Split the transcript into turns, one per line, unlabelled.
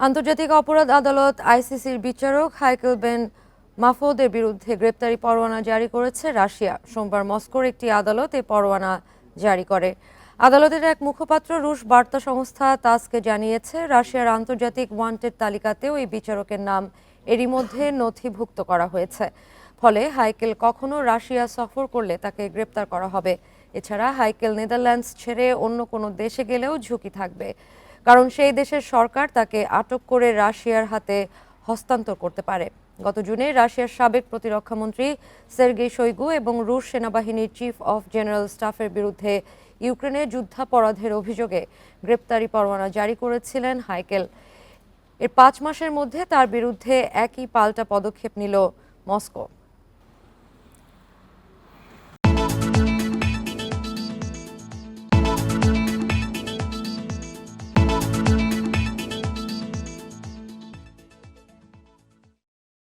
আন্তর্জাতিক অপরাধ আদালত আইসিসির বিচারক হাইকেল বেন মাফোদের বিরুদ্ধে গ্রেপ্তারি পরোয়ানা জারি করেছে রাশিয়া। সোমবার মস্কোর একটি আদালত এই পরোয়ানা জারি করে। আদালতের এক মুখপাত্র রুশ বার্তা সংস্থা তাসকে জানিয়েছে, রাশিয়ার আন্তর্জাতিক ওয়ান্টেড তালিকাতেও এই বিচারকের নাম এরই মধ্যে নথিভুক্ত করা হয়েছে। ফলে হাইকেল কখনো রাশিয়া সফর করলে তাকে গ্রেপ্তার করা হবে। এছাড়া হাইকেল নেদারল্যান্ডস ছেড়ে অন্য কোনো দেশে গেলেও ঝুঁকি থাকবে। কারণ সেই দেশের সরকার তাকে আটক করে রাশিয়ার হাতে হস্তান্তর করতে পারে। গত জুনে রাশিয়ার সাবেক প্রতিরক্ষামন্ত্রী সের্গেই শৈগু এবং রুশ সেনাবাহিনীর চিফ অফ জেনারেল স্টাফের বিরুদ্ধে ইউক্রেনে যুদ্ধাপরাধের অভিযোগে গ্রেপ্তারি পরোয়ানা জারি করেছিলেন হাইকেল। এর পাঁচ মাসের মধ্যে তার বিরুদ্ধে একই পাল্টা পদক্ষেপ নিল মস্কো।